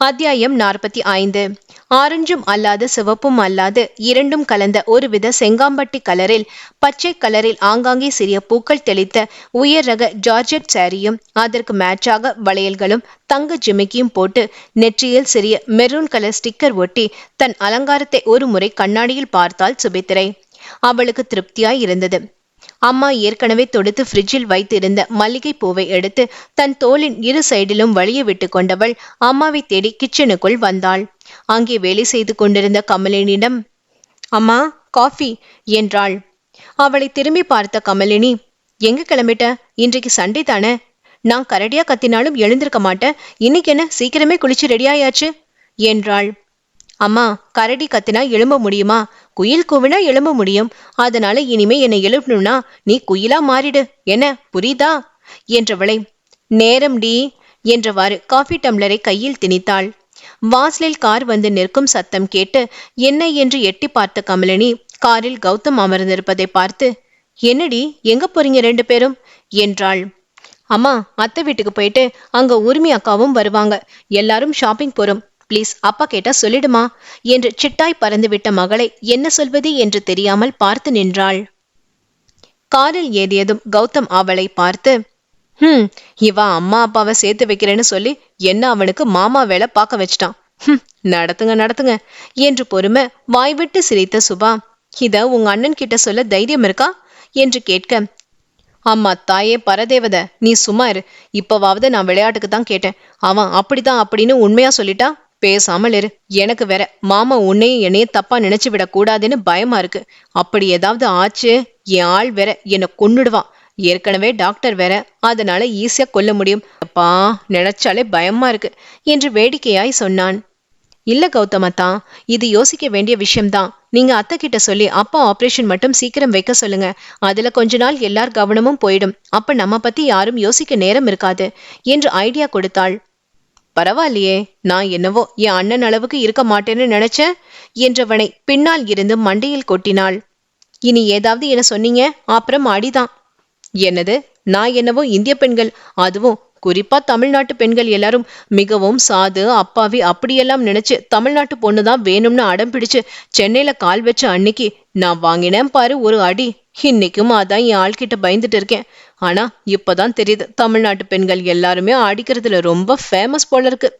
அத்தியாயம் நாற்பத்தி ஐந்து. ஆரஞ்சும் அல்லாத சிவப்பும் அல்லாது இரண்டும் கலந்த ஒருவித செங்காம்பட்டி கலரில் பச்சை கலரில் ஆங்காங்கே சிறிய பூக்கள் தெளித்த உயர் ரக ஜார்ஜெட் சாரியும் அதற்கு மேட்சாக வளையல்களும் தங்க ஜிமிக்கியும் போட்டு நெற்றியில் சிறிய மெரூன் கலர் ஸ்டிக்கர் ஒட்டி தன் அலங்காரத்தை ஒரு முறை கண்ணாடியில் பார்த்தாள் சுபித்திரை. அவளுக்கு திருப்தியாய் இருந்தது. அம்மா ஏற்கனவே தொடுத்து ஃப்ரிட்ஜில் வைத்திருந்த மல்லிகை பூவை எடுத்து தன் தோளின் இரு சைடிலும் வழிய விட்டு கொண்டவள் அம்மாவை தேடி கிச்சனுக்குள் வந்தாள். அங்கே வேலை செய்து கொண்டிருந்த கமலினிடம் அம்மா காஃபி என்றாள். அவளை திரும்பி பார்த்த கமலினி எங்க கிளம்பிட்ட? இன்றைக்கு சண்டே தானே? நான் கரடியா கத்தினாலும் எழுந்திருக்க மாட்டேன். இன்னைக்கு என்ன? சீக்கிரமே குளிச்சு ரெடியாயாச்சு என்றாள். அம்மா கரடி கத்தினா எழும்ப முடியுமா? குயில் கூவினா எழும்ப முடியும். அதனால இனிமே என்னை எழுப்பணும்னா நீ குயிலா மாறிடு. என்ன புரியுதா? என்றவளை நேரம் டி என்றவாறு காஃபி டம்ளரை கையில் திணித்தாள். வாசலில் கார் வந்து நிற்கும் சத்தம் கேட்டு என்ன? என்று எட்டி பார்த்த கமலினி காரில் கௌதம் அமர்ந்திருப்பதை பார்த்து என்னடி எங்க போறீங்க ரெண்டு பேரும்? என்றாள். அம்மா அத்தை வீட்டுக்கு போயிட்டு அங்க உரிமை அக்காவும் வருவாங்க. எல்லாரும் ஷாப்பிங் போறோம். ப்ளீஸ் அப்பா கேட்டா சொல்லிடுமா? என்று சிட்டாய் பறந்துவிட்ட மகளை என்ன சொல்வது என்று தெரியாமல் பார்த்து நின்றாள். காரில் ஏறியதும் கௌதம் அவளை பார்த்து ஹம் இவா அம்மா அப்பாவை சேர்த்து வைக்கிறேன்னு சொல்லி என்ன அவனுக்கு மாமா வேலை பார்க்க வச்சிட்டான். ஹம் நடத்துங்க நடத்துங்க என்று பொறுமை வாய்விட்டு சிரித்த சுபா இத உங்க அண்ணன் கிட்ட சொல்ல தைரியம் இருக்கா? என்று கேட்க அம்மா தாயே பரதேவத நீ சும்மா இரு. இப்பவாவது நான் விளையாட்டுக்கு தான் கேட்டேன். அவன் அப்படிதான் அப்படின்னு உண்மையா சொல்லிட்டா? பேசாமல் இரு. எனக்கு வேற மாமா உன்னையும் என்னையும் தப்பா நினைச்சு விடக்கூடாதுன்னு பயமா இருக்கு. அப்படி ஏதாவது ஆச்சு? என் ஆள் வேற என்னை கொன்னுடுவான். ஏற்கனவே டாக்டர் வேற. அதனால ஈஸியா கொல்ல முடியும். அப்பா நினைச்சாலே பயமா இருக்கு என்று வேடிக்கையாய் சொன்னான். இல்ல கௌதமத்தா இது யோசிக்க வேண்டிய விஷயம்தான். நீங்க அத்தை கிட்ட சொல்லி அப்பா ஆபரேஷன் மட்டும் சீக்கிரம் வைக்க சொல்லுங்க. அதுல கொஞ்ச நாள் எல்லார் கவனமும் போயிடும். அப்ப நம்ம பத்தி யாரும் யோசிக்க நேரம் இருக்காது என்று ஐடியா கொடுத்தாள். பரவாயில்லையே நான் என்னவோ என் அண்ணன் அளவுக்கு இருக்க மாட்டேன்னு நினைச்சேன் என்றவனை பின்னால் இருந்து மண்டையில் கொட்டினாள். இனி ஏதாவது என்ன சொன்னீங்க அப்புறம் அடிதான். என்னது நான் என்னவோ இந்திய பெண்கள் அதுவும் குறிப்பா தமிழ்நாட்டு பெண்கள் எல்லாரும் மிகவும் சாது அப்பாவி அப்படியெல்லாம் நினைச்சு தமிழ்நாட்டு பொண்ணு தான் வேணும்னு அடம் பிடிச்சு சென்னையில கால் வச்ச அன்னைக்கு நான் வாங்கினேன் பாரு ஒரு அடி. இன்னைக்கும் அதான் என் ஆள்கிட்ட பயந்துட்டு இருக்கேன். ஆனா இப்பதான் தெரியுது தமிழ்நாட்டு பெண்கள் எல்லாருமே அடிக்கிறதுல ரொம்ப ஃபேமஸ் போல இருக்கு.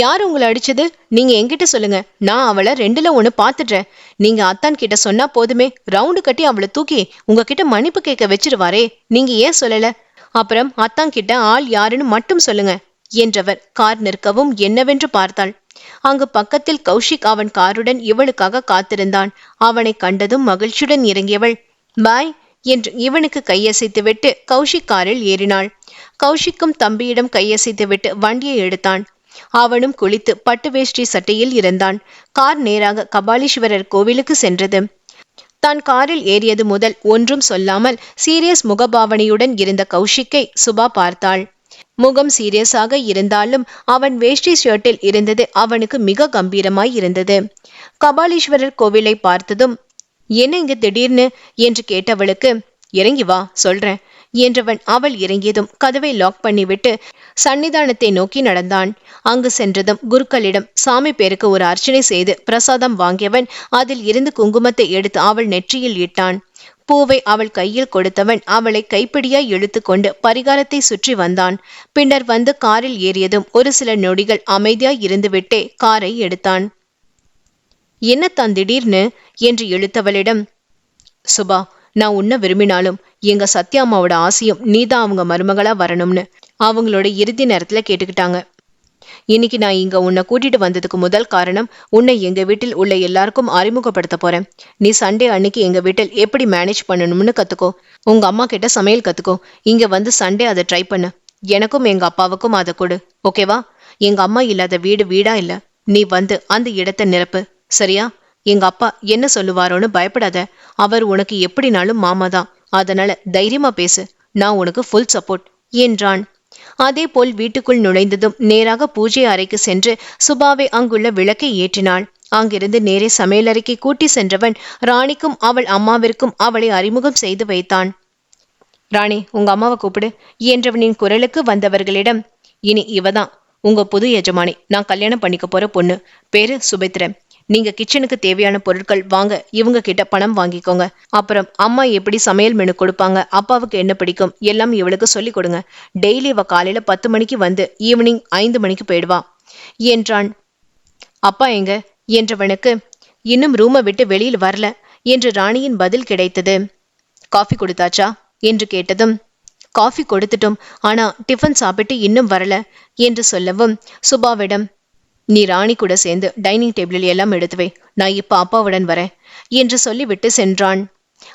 யார் உங்களை அடிச்சது? நீங்க என்கிட்ட சொல்லுங்க. நான் அவளை ரெண்டுல ஒன்னு பாத்துடுறேன். நீங்க அத்தான் கிட்ட சொன்னா போதுமே ரவுண்டு கட்டி அவளை தூக்கி உங்ககிட்ட மன்னிப்பு கேட்க வச்சிருவாரே. நீங்க ஏன் சொல்லல? அப்புறம் அத்தான் கிட்ட ஆள் யாருன்னு மட்டும் சொல்லுங்க என்றவர் கார் நிற்கவும் என்னவென்று பார்த்தாள். அங்கு பக்கத்தில் கௌஷிக் அவன் காருடன் இவளுக்காக காத்திருந்தான். அவனை கண்டதும் மகிழ்ச்சியுடன் இறங்கியவள். பாய் என்று இவனுக்கு கையசைத்துவிட்டு கௌஷிக் காரில் ஏறினாள். கௌஷிக்கும் தம்பியிடம் கையசைத்துவிட்டு வண்டியை எடுத்தான். அவனும் குளித்து பட்டு வேஷ்டி சட்டையில் இருந்தான். கார் நேராக கபாலீஸ்வரர் கோவிலுக்கு சென்றது. தான் காரில் ஏறியது முதல் ஒன்றும் சொல்லாமல் சீரியஸ் முகபாவனையுடன் இருந்த கௌஷிக்கை சுபா பார்த்தாள். முகம் சீரியஸாக இருந்தாலும் அவன் வேஷ்டி ஷர்ட்டில் இருந்தது அவனுக்கு மிக கம்பீரமாய் இருந்தது. கபாலீஸ்வரர் கோவிலை பார்த்ததும் என்ன இங்க திடீர்னு? என்று கேட்டவளுக்கு இறங்கி வா சொல்றேன் என்றவன் அவள் இறங்கியதும் கதவை லாக் பண்ணிவிட்டு சன்னிதானத்தை நோக்கி நடந்தான். அங்கு சென்றதும் குருக்களிடம் சாமி பேருக்கு ஒரு அர்ச்சனை செய்து பிரசாதம் வாங்கியவன் அதில் இருந்து குங்குமத்தை எடுத்து அவள் நெற்றியில் இட்டான். பூவை அவள் கையில் கொடுத்தவன் அவளை கைப்பிடியாய் இழுத்து கொண்டு பரிகாரத்தை சுற்றி வந்தான். பின்னர் வந்து காரில் ஏறியதும் ஒரு சில நொடிகள் அமைதியாய் இருந்துவிட்டே காரை எடுத்தான். என்னத்தான் திடீர்னு? என்று இழுத்தவளிடம் சுபா நான் உன்ன விரும்பினாலும் எங்க சத்யாம்மாவோட ஆசையும் நீதான் அவங்க மருமகளா வரணும்னு அவங்களோட இறுதி நேரத்துல கேட்டுக்கிட்டாங்க. இன்னைக்கு நான் இங்க உன்னை கூட்டிட்டு வந்ததுக்கு முதல் காரணம் உன்னை எங்க வீட்டில் உள்ள எல்லாருக்கும் அறிமுகப்படுத்த போறேன். நீ சண்டே அன்னைக்கு எங்க வீட்டில் எப்படி மேனேஜ் பண்ணணும்னு கத்துக்கோ. உங்க அம்மா கிட்ட சமையல் கத்துக்கோ. இங்க வந்து சண்டே அதை ட்ரை பண்ணு. எனக்கும் எங்க அப்பாவுக்கும் அதை கொடு. ஓகேவா எங்க அம்மா இல்லாத வீடு வீடா இல்ல? நீ வந்து அந்த இடத்தை நிரப்பு. சரியா? எங்க அப்பா என்ன சொல்லுவாரோன்னு பயப்படாத. அவர் உனக்கு எப்படினாலும் மாமா தான் அதனால தைரியமா பேசு. நான் உனக்கு ஃபுல் சப்போர்ட் என்றான். அதே போல் வீட்டுக்குள் நுழைந்ததும் நேராக பூஜை அறைக்கு சென்று சுபாவை அங்குள்ள விளக்கை ஏற்றினாள். அங்கிருந்து நேரே சமையலறைக்கு கூட்டி சென்றவன் ராணிக்கும் அவள் அம்மாவிற்கும் அவளை அறிமுகம் செய்து வைத்தான். ராணி உங்க அம்மாவை கூப்பிடு என்றவனின் குரலுக்கு வந்தவர்களிடம் இனி இவதான் உங்க புது எஜமானி. நான் கல்யாணம் பண்ணிக்க போற பொண்ணு. பேரு சுபத்ரன். நீங்க கிச்சனுக்கு தேவையான பொருட்கள் வாங்க இவங்க கிட்ட பணம் வாங்கிக்கோங்க. அப்புறம் அம்மா எப்படி சமையல் மெனு கொடுப்பாங்க அப்பாவுக்கு என்ன பிடிக்கும் எல்லாம் இவளுக்கு சொல்லி கொடுங்க. டெய்லி இவ காலையில பத்து மணிக்கு வந்து ஈவினிங் ஐந்து மணிக்கு போயிடுவா. என்றான். அப்பா எங்க? என்றவனுக்கு இன்னும் ரூமை விட்டு வெளியில் வரல என்று ராணியின் பதில் கிடைத்தது. காஃபி கொடுத்தாச்சா? என்று கேட்டதும் காஃபி கொடுத்துட்டோம் ஆனா டிஃபன் சாப்பிட்டு இன்னும் வரல என்று சொல்லவும் சுபாவிடம் நீ ராணி கூட சேர்ந்து டைனிங் டேபிளில் எல்லாம் எடுத்து வை. நான் இப்ப அப்பாவுடன் வரேன் என்று சொல்லிவிட்டு சென்றான்.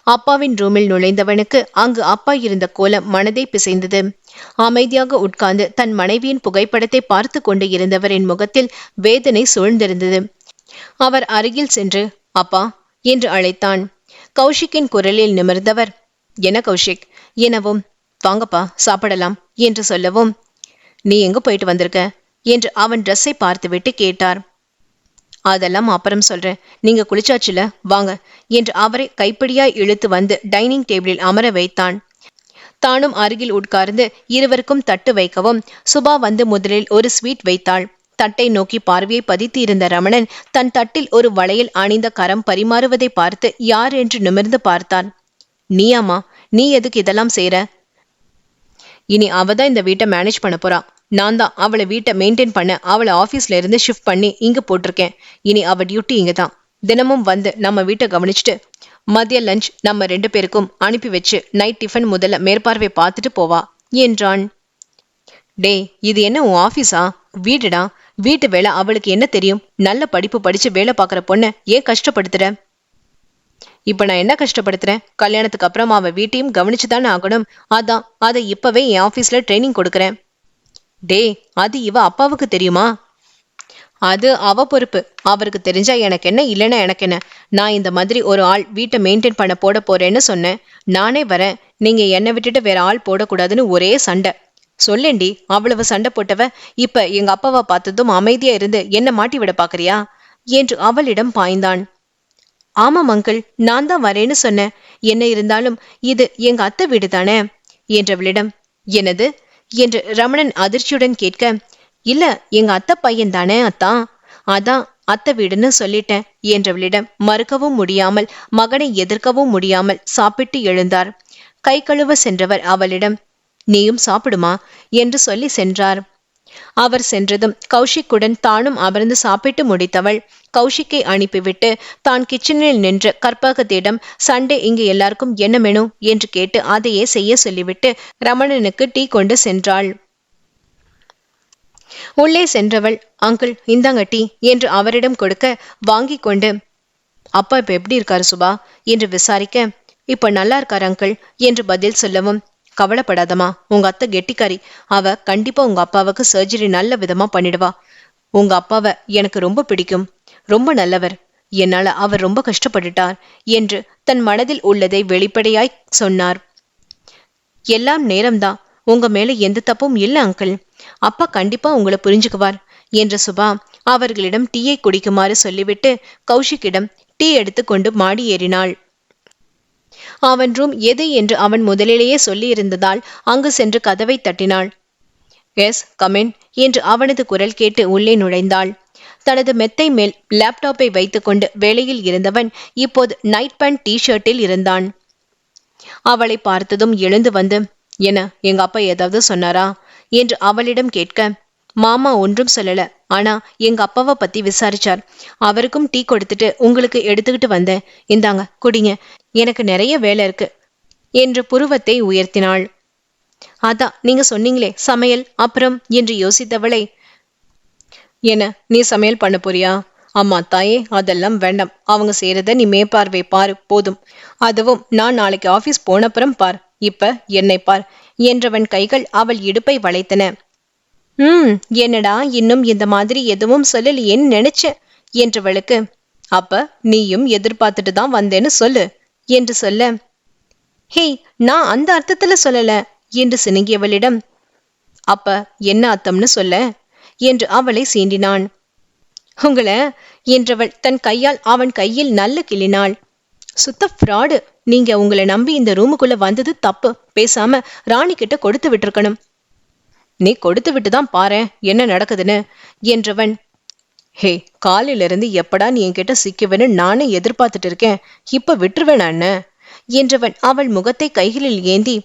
அப்பாவின் ரூமில் நுழைந்தவனுக்கு அங்கு அப்பா இருந்த கோலம் மனதை பிசைந்தது. அமைதியாக உட்கார்ந்து தன் மனைவியின் புகைப்படத்தை பார்த்து கொண்டு இருந்தவரின் முகத்தில் வேதனை சூழ்ந்திருந்தது. அவர் அருகில் சென்று அப்பா என்று அழைத்தான். கௌஷிக்கின் குரலில் நிமிர்ந்தவர் என்ன கௌஷிக்? எனவும் வாங்கப்பா சாப்பிடலாம் என்று சொல்லவும் நீ எங்க போயிட்டு வந்திருக்க? என்று அவன் ட்ரெஸ்ஸை பார்த்துவிட்டு கேட்டார். அதெல்லாம் அப்புறம் சொல்றேன். நீங்க குளிச்சாச்சுல? வாங்க. என்று அவரை கைப்பிடியாய் இழுத்து வந்து டைனிங் டேபிளில் அமர வைத்தான். தானும் அருகில் உட்கார்ந்து இருவருக்கும் தட்டு வைக்கவும் சுபா வந்து முதலில் ஒரு ஸ்வீட் வைத்தாள். தட்டை நோக்கி பார்வையை பதித்து இருந்த ரமணன் தன் தட்டில் ஒரு வளையல் அணிந்த கரம் பரிமாறுவதை பார்த்து யார்? என்று நிமிர்ந்து பார்த்தான். நீயாமா நீ எதுக்கு இதெல்லாம் செய்ற? இனி அவதான் இந்த வீட்டை மேனேஜ் பண்ண போறா. நான் தான் அவளை வீட்டை மெயின்டைன் பண்ண அவளை ஆஃபீஸ்ல இருந்து ஷிஃப்ட் பண்ணி இங்க போட்டிருக்கேன். இனி அவள் டியூட்டி இங்க தான் தினமும் வந்து நம்ம வீட்டை கவனிச்சுட்டு மதிய லஞ்ச் நம்ம ரெண்டு பேருக்கும் அனுப்பி வச்சு நைட் டிஃபன் முதல்ல மேற்பார்வை பார்த்துட்டு போவா என்றான். டேய் இது என்ன உன் ஆஃபீஸா வீடுடா. வீட்டு வேலை அவளுக்கு என்ன தெரியும்? நல்ல படிப்பு படிச்சு வேலை பார்க்குற பொண்ணை ஏன் கஷ்டப்படுத்துற? இப்ப நான் என்ன கஷ்டப்படுத்துறேன்? கல்யாணத்துக்கு அப்புறம் அவன் வீட்டையும் கவனிச்சு தானே ஆகணும். அதான் அதை இப்பவே என் ஆஃபீஸ்ல ட்ரைனிங் கொடுக்குறேன். டேய் அது இவ அப்பாவுக்கு தெரியுமா? அது அவ பொறுப்பு. அவருக்கு தெரிஞ்சா எனக்கு என்ன இல்லைன்னா எனக்கு என்ன? நான் இந்த மாதிரி ஒரு ஆள் வீட்டை மெயின்டைன் பண்ண போட போறேன்னு சொன்னேன். நானே வரேன். நீங்க என்னை விட்டுட்டு வேற ஆள் போடக்கூடாதுன்னு ஒரே சண்டை. சொல்லேண்டி அவ்வளவு சண்டை போட்டவ இப்ப எங்க அப்பாவை பார்த்ததும் அமைதியா இருந்து என்ன மாட்டி விட பாக்குறியா என்று அவளிடம் பாய்ந்தான். ஆமாம் அங்கிள் நான் தான் வரேன்னு சொன்னேன். என்ன இருந்தாலும் இது எங்க அத்தை வீடு தானே என்றவளிடம் எனது என்று ரமணன் அதிர்ச்சியுடன் கேட்க இல்ல எங்க அத்தை பையன் தானே அத்தான் அதான் அத்தை வீடுன்னு சொல்லிட்டேன் என்றவளிடம் மறுக்கவும் முடியாமல் மகனை எதிர்க்கவும் முடியாமல் சாப்பிட்டு எழுந்தார். கை கழுவ சென்றவர் அவளிடம் நீயும் சாப்பிடுமா? என்று சொல்லி சென்றார். அவர் சென்றதும் கௌஷிக்குடன் தானும் அமர்ந்து சாப்பிட்டு முடித்தவள். கௌஷிக்கை அனுப்பிவிட்டு தான் கிச்சனில் நின்று கற்பகத்திடம் சண்டே இங்கு எல்லாருக்கும் என்ன மெனு என்று கேட்டு அதையே செய்ய சொல்லிவிட்டு ரமணனுக்கு டீ கொண்டு சென்றாள். உள்ளே சென்றவள் அங்கிள் இந்தாங்க டீ என்று அவரிடம் கொடுக்க வாங்கி கொண்டு அப்பா இப்ப எப்படி இருக்காரு சுபா என்று விசாரிக்க இப்ப நல்லா இருக்கார் அங்கிள் என்று பதில் சொல்லவும் கவலைப்படாதம்மா. உங்க அத்தை கெட்டிக்காரி. அவ கண்டிப்பா உங்க அப்பாவுக்கு சர்ஜரி நல்ல விதமா பண்ணிடுவா. உங்க அப்பாவை எனக்கு ரொம்ப பிடிக்கும். ரொம்ப நல்லவர். என்னால அவர் ரொம்ப கஷ்டப்பட்டுட்டார் என்று தன் மனதில் உள்ளதை வெளிப்படையாய் சொன்னார். எல்லாம் நேரம்தான். உங்க மேல எந்த தப்பும் இல்ல அங்கிள் அப்பா கண்டிப்பா உங்களை புரிஞ்சுக்குவார் என்ற சுபா அவர்களிடம் டீயை குடிக்குமாறு சொல்லிவிட்டு கௌஷிக்கிடம் டீ எடுத்துக்கொண்டு மாடி ஏறினாள் அவன் ரூம் எது என்று அவன் முதலிலேயே சொல்லியிருந்ததால் அங்கு சென்று கதவை தட்டினாள். எஸ் கமின் என்று அவனது குரல் கேட்டு உள்ளே நுழைந்தாள். தனது மெத்தை மேல் லேப்டாப்பை வைத்துக்கொண்டு வேலையில் இருந்தவன் இப்போது நைட் பேண்ட் டி ஷர்ட்டில் இருந்தான். அவளை பார்த்ததும் எழுந்து வந்து என்ன எங்க அப்பா ஏதாவது சொன்னாரா? என்று அவளிடம் கேட்க மாமா ஒன்றும் சொல்லல. ஆனா எங்க அப்பாவை பத்தி விசாரிச்சார். அவருக்கும் டீ கொடுத்துட்டு உங்களுக்கு எடுத்துக்கிட்டு வந்தேன். இந்தாங்க குடிங்க. எனக்கு நிறைய வேலை இருக்கு என்று புருவத்தை உயர்த்தினாள். அதான் நீங்க சொன்னீங்களே சமையல் அப்புறம் என்று யோசித்தவளை என்ன நீ சமையல் பண்ண போறியா? அம்மா தாயே அதெல்லாம் வேண்டாம். அவங்க செய்யறத நீ மேற்பார்வை பாரு போதும். அதுவும் நான் நாளைக்கு ஆபீஸ் போனப்புறம் பார். இப்ப என்னை பார் என்றவன் கைகள் அவள் இடுப்பை வளைத்தன. ம் என்னடா இன்னும் இந்த மாதிரி எதுவும் சொல்லலையேன்னு நினைச்சேன் என்றவளுக்கு அப்ப நீயும் எதிர்பார்த்துட்டு தான் வந்தேன்னு சொல்லு. என்று சொல்ல ஹே நான் அந்த அர்த்தத்துல சொல்லல என்று சினுங்கியவளிடம் அப்ப என்ன அர்த்தம்னு சொல்ல? என்று அவளை சீண்டினான். உங்களை என்றவள் தன் கையால் அவன் கையில் நல்ல கிளினாள் சுத்த ஃப்ராடு. நீங்க உங்களை நம்பி இந்த ரூமுக்குள்ள வந்தது தப்பு. பேசாம ராணி கிட்ட கொடுத்து விட்டுருக்கணும். நீ கொடுத்து விட்டு தான் பாரேன். என்ன நடக்குதுன்னு? என்றவன் ஹே காலையில இருந்து எப்படா நீ என்கிட்ட சிக்குவேன்னு நானே எதிர்பார்த்துட்டு இருக்கேன் இப்ப விட்டுருவேன் அண்ணன் என்றவன் அவள் முகத்தை கைகளில் ஏந்தி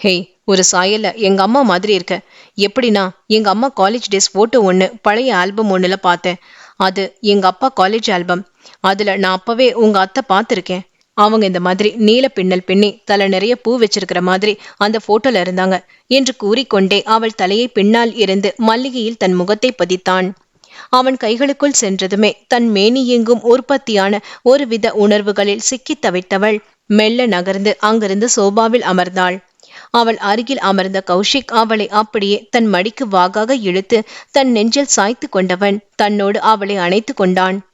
ஹே ஒரு சாயல்ல எங்க அம்மா மாதிரி இருக்க. எப்படின்னா எங்க அம்மா காலேஜ் டேஸ் போட்டோ ஒன்று பழைய ஆல்பம் ஒன்றுல பார்த்தேன். அது எங்க அப்பா காலேஜ் ஆல்பம் அதுல நான் அப்பவே உங்க அத்தை பார்த்துருக்கேன். அவங்க இந்த மாதிரி நீல பின்னல் பின்னி தலை நிறைய பூ வச்சிருக்கிற மாதிரி அந்த போட்டோல இருந்தாங்க என்று கூறிக்கொண்டே அவள் தலையை பின்னால் இருந்து மல்லிகையில் தன் முகத்தை பதித்தான். அவன் கைகளுக்குள் சென்றதுமே தன் மேனி எங்கும் உற்பத்தியான ஒருவித உணர்வுகளில் சிக்கித் தவித்தவள். மெல்ல நகர்ந்து அங்கிருந்து சோபாவில் அமர்ந்தாள். அவள் அருகில் அமர்ந்த கௌஷிக் அவளை அப்படியே தன் மடிக்கு வாகாக இழுத்து தன் நெஞ்சில் சாய்த்து கொண்டவன். தன்னோடு அவளை அணைத்து கொண்டான்.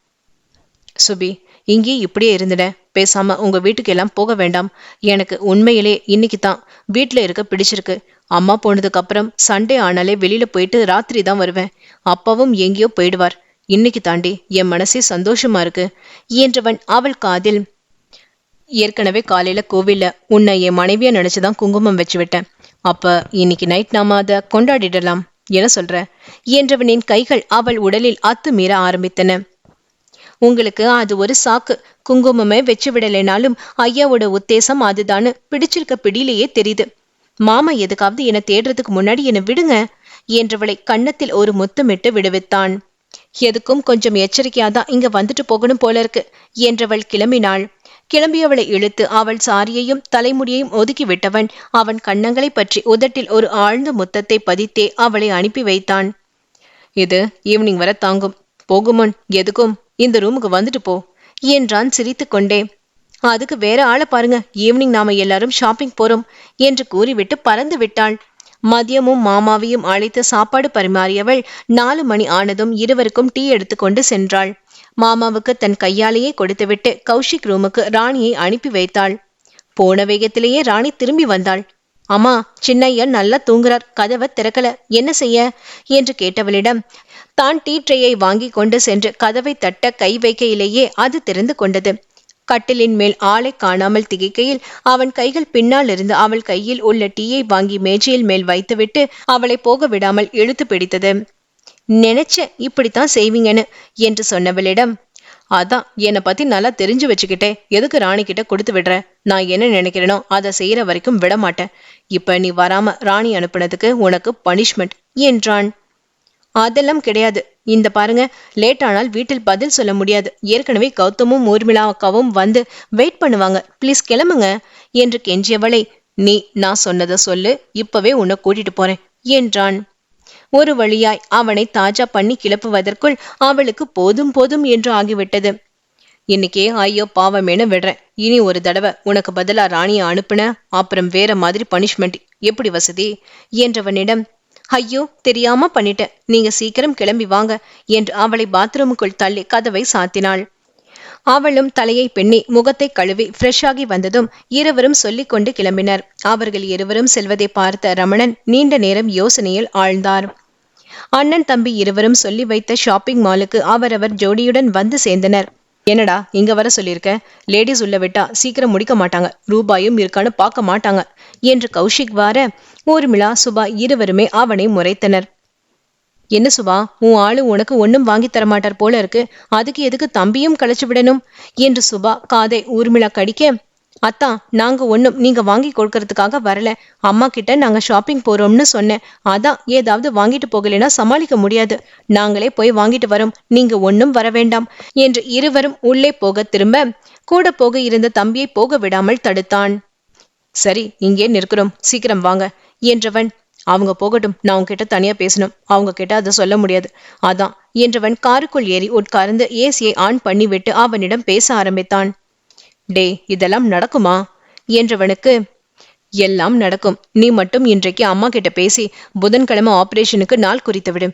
சுபி இங்கேயே இப்படியே இருந்துட. பேசாம உங்க வீட்டுக்கு எல்லாம் போக வேண்டாம். எனக்கு உண்மையிலே இன்னைக்கு தான் வீட்டுல இருக்க பிடிச்சிருக்கு. அம்மா போனதுக்கு அப்புறம் சண்டே ஆனாலே வெளியில போயிட்டு ராத்திரி தான் வருவேன். அப்பாவும் எங்கேயோ போயிடுவார். இன்னைக்கு தாண்டி என் மனசே சந்தோஷமா இருக்கு. என்றவன் அவள் காதில் ஏற்கனவே காலையில கோவில்ல உன்னை என் மனைவியா நினைச்சுதான் குங்குமம் வச்சு விட்டேன். அப்ப இன்னைக்கு நைட் நாம அதை கொண்டாடிடலாம். என சொல்ற? என்றவனின் கைகள் அவள் உடலில் அத்துமீற ஆரம்பித்தன. உங்களுக்கு அது ஒரு சாக்கு. குங்குமமே வச்சு விடலைனாலும் ஐயாவோட உத்தேசம் அதுதான்னு பிடிச்சிருக்க பிடியிலேயே தெரியுது. மாமா எதுக்காவது என்னை தேடுறதுக்கு முன்னாடி என்னை விடுங்க என்றவளை கன்னத்தில் ஒரு முத்தமிட்டு விடுவித்தான். எதுக்கும் கொஞ்சம் எச்சரிக்கையாதான் இங்க வந்துட்டு போகணும் போல இருக்கு என்றவள் கிளம்பினாள். கிளம்பியவளை இழுத்து அவள் சாரியையும் தலைமுடியையும் ஒதுக்கி விட்டவன் அவன் கன்னங்களை பற்றி உதட்டில் ஒரு ஆழ்ந்த முத்தத்தை பதித்தே அவளை அனுப்பி வைத்தான். இது ஈவினிங் வர தாங்கும். போகுமுன் எதுக்கும் இந்த ரூமுக்கு வந்துட்டு போ என்றான் சிரித்து கொண்டே அதுக்கு வேற ஆளை பாருங்க ஈவினிங் நாம எல்லாரும் ஷாப்பிங் போறோம் என்று கூறிவிட்டு பறந்து விட்டாள். மதியமும் மாமாவையும் அழைத்து சாப்பாடு பரிமாறியவள் நாலு மணி ஆனதும் இருவருக்கும் டீ எடுத்துக்கொண்டு சென்றாள். மாமாவுக்கு தன் கையாலேயே கொடுத்துவிட்டு கௌஷிக் ரூமுக்கு ராணியை அனுப்பி வைத்தாள். போன வேகத்திலேயே ராணி திரும்பி வந்தாள். அம்மா சின்னையன் நல்லா தூங்குறார் கதவை திறக்கல என்ன செய்ய? என்று கேட்டவளிடம் தான் டீ ட்ரேயை வாங்கி கொண்டு சென்று கதவை தட்ட கை வைக்கையிலேயே அது திறந்து கொண்டது. கட்டிலின் மேல் ஆளை காணாமல் திகைக்கையில் அவன் கைகள் பின்னால் இருந்து அவள் கையில் உள்ள டீயை வாங்கி மேஜையில் மேல் வைத்துவிட்டு அவளை போக விடாமல் இழுத்து பிடித்தது. நினைச்ச இப்படித்தான் செய்வீங்கன்னு என்று சொன்னவளிடம். அதான் என்னை பத்தி நல்லா தெரிஞ்சு வச்சுக்கிட்டே எதுக்கு ராணி கிட்ட கொடுத்து விடுற? நான் என்ன நினைக்கிறேனோ அதை செய்யற வரைக்கும் விட மாட்டேன் இப்ப நீ வராம ராணி அனுப்புனதுக்கு உனக்கு பனிஷ்மெண்ட் என்றான். அதெல்லாம் கிடையாது. இந்த பாருங்க லேட் ஆனால் வீட்டில் பதில் சொல்ல முடியாது. ஏற்கனவே கௌதமும் ஊர்மிளா அக்காவும் வந்து வெயிட் பண்ணுவாங்க. ப்ளீஸ் கிளம்புங்க என்று கெஞ்சியவளை நீ நான் சொன்னதை சொல்லு இப்பவே உன்னை கூட்டிட்டு போறேன் என்றான். ஒரு வழியாய் அவனை தாஜா பண்ணி கிளப்புவதற்குள் அவளுக்கு போதும் போதும் என்று ஆகிவிட்டது. இன்னைக்கே ஐயோ பாவமேனு விடுறேன். இனி ஒரு தடவை உனக்கு பதிலா ராணியை அனுப்புன அப்புறம் வேற மாதிரி பனிஷ்மெண்ட் எப்படி வசதி? என்றவனிடம் ஐயோ தெரியாம பண்ணிட்டேன். நீங்க சீக்கிரம் கிளம்பி வாங்க என்று அவளை பாத்ரூமுக்குள் தள்ளி கதவை சாத்தினாள். அவளும் தலையை பின்னி முகத்தை கழுவி ஃப்ரெஷ்ஷாகி வந்ததும் இருவரும் சொல்லிக் கொண்டு கிளம்பினர். அவர்கள் இருவரும் செல்வதை பார்த்த ரமணன் நீண்ட நேரம் யோசனையில் ஆழ்ந்தார். அண்ணன் தம்பி இருவரும் சொல்லி வைத்த ஷாப்பிங் மாலுக்கு அவரவர் ஜோடியுடன் வந்து சேர்ந்தனர். என்னடா இங்க வர சொல்லியிருக்க? லேடிஸ் உள்ள விட்டா சீக்கிரம் முடிக்க மாட்டாங்க. ரூபாயும் இருக்கான்னு பார்க்க மாட்டாங்க. என்று கௌஷிக் வார ஊர்மிளா சுபா இருவருமே அவனை முறைத்தனர். என்ன சுபா உன் ஆளு உனக்கு ஒன்னும் வாங்கி தரமாட்டார் போல இருக்கு. அதுக்கு எதுக்கு தம்பியும் கழிச்சு விடணும்? என்று சுபா காதை ஊர்மிளா கடிக்க அத்தா நாங்க ஒன்னும் நீங்க வாங்கி கொடுக்கறதுக்காக வரல. அம்மா கிட்ட நாங்க ஷாப்பிங் போறோம்னு சொன்னேன். அதான் ஏதாவது வாங்கிட்டு போகலைன்னா சமாளிக்க முடியாது. நாங்களே போய் வாங்கிட்டு வரோம். நீங்க ஒன்னும் வர வேண்டாம் என்று இருவரும் உள்ளே போக திரும்ப கூட போக இருந்த தம்பியை போக விடாமல் தடுத்தான். சரி இங்கே நிற்கிறோம். சீக்கிரம் வாங்க என்றவன் அவங்க போகட்டும். நான் உங்ககிட்ட தனியா பேசணும். அவங்க கிட்ட அதை சொல்ல முடியாது. அதான் என்றவன் காருக்குள் ஏறி உட்கார்ந்து ஏசியை ஆன் பண்ணிவிட்டு அவனிடம் பேச ஆரம்பித்தான். டே இதெல்லாம் நடக்குமா? என்றவனுக்கு எல்லாம் நடக்கும். நீ மட்டும் இன்றைக்கு அம்மா கிட்ட பேசி புதன்கிழமை ஆபரேஷனுக்கு நாள் குறித்து விடு.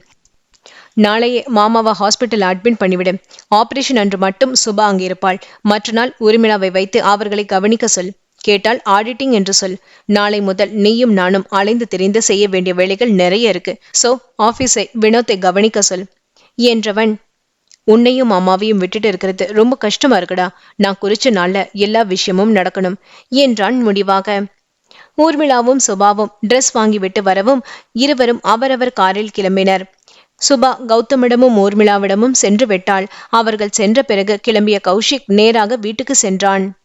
நாளையே மாமாவை ஹாஸ்பிட்டல் அட்மிட் பண்ணிவிடு. ஆபரேஷன் அன்று மட்டும் சுபா அங்கே இருப்பாள். மற்ற நாள் உரிமிழாவை வைத்து அவர்களை கவனிக்க சொல். கேட்டால் ஆடிட்டிங் என்று சொல். நாளை முதல் நீயும் நானும் அலைந்து திரிந்து செய்ய வேண்டிய வேலைகள் நிறைய இருக்கு. சோ ஆபீஸை வினோத்தை கவனிக்க சொல் என்றவன் உன்னையும் அம்மாவையும் விட்டுட்டு இருக்கிறது ரொம்ப கஷ்டமா இருக்குடா. நான் குறிச்ச நாள்ல எல்லா விஷயமும் நடக்கணும் என்றான் முடிவாக. ஊர்மிளாவும் சுபாவும் ட்ரெஸ் வாங்கிவிட்டு வரவும் இருவரும் அவரவர் காரில் கிளம்பினர். சுபா கௌதமிடமும் ஊர்மிளாவிடமும் சென்று விட்டாள். அவர்கள் சென்ற பிறகு கிளம்பிய கௌஷிக் நேராக வீட்டுக்கு சென்றான்.